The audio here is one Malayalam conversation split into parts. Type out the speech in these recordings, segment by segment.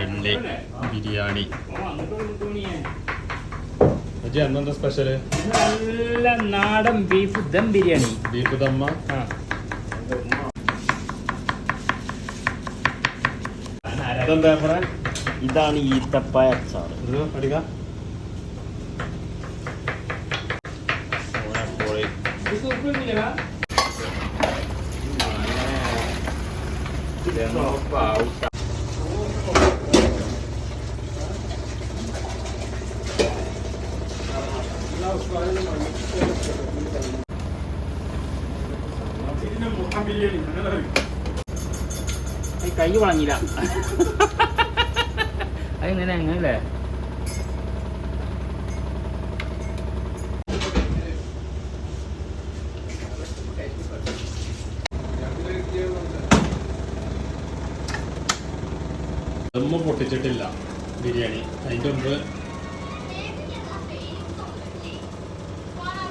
വെള്ളി ബിരിയാണി. അന്നെന്താ സ്പെഷ്യൽ? നല്ല നാടൻ ബീഫ് ദം ബിരിയാണി. ബീഫ് ദമ്മ? ഇതാണ് ഈത്തപ്പായ അച്ചാർ അടിക്ക. കൈ വളങ്ങില്ല അതെങ്ങനെ അങ്ങനല്ലേ ദമ്മ പൊട്ടിച്ചിട്ടില്ല ബിരിയാണി. അതിന്റെ മുമ്പ്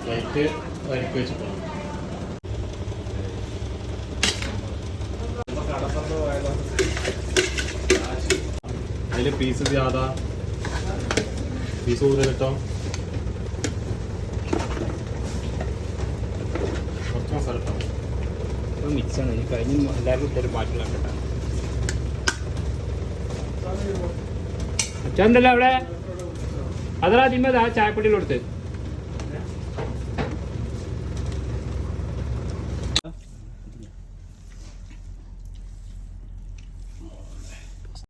വൈറ്റ് വെച്ച് വെച്ചിട്ടുണ്ട് അതിൽ പീസ് ജാഥ പീസ് കൂടുതൽ കുറച്ച് മസാല ഇട്ടോ ഇപ്പൊ മിക്സാണ് ആണ്. കഴിഞ്ഞ എല്ലാവരും ഇട്ടൊരു ബാക്കിയുള്ള കേട്ടോ. അച്ഛണ്ടല്ലോ അവിടെ? അതറാ തിമ്മ ചായപ്പൊട്ടിയിൽ കൊടുത്ത്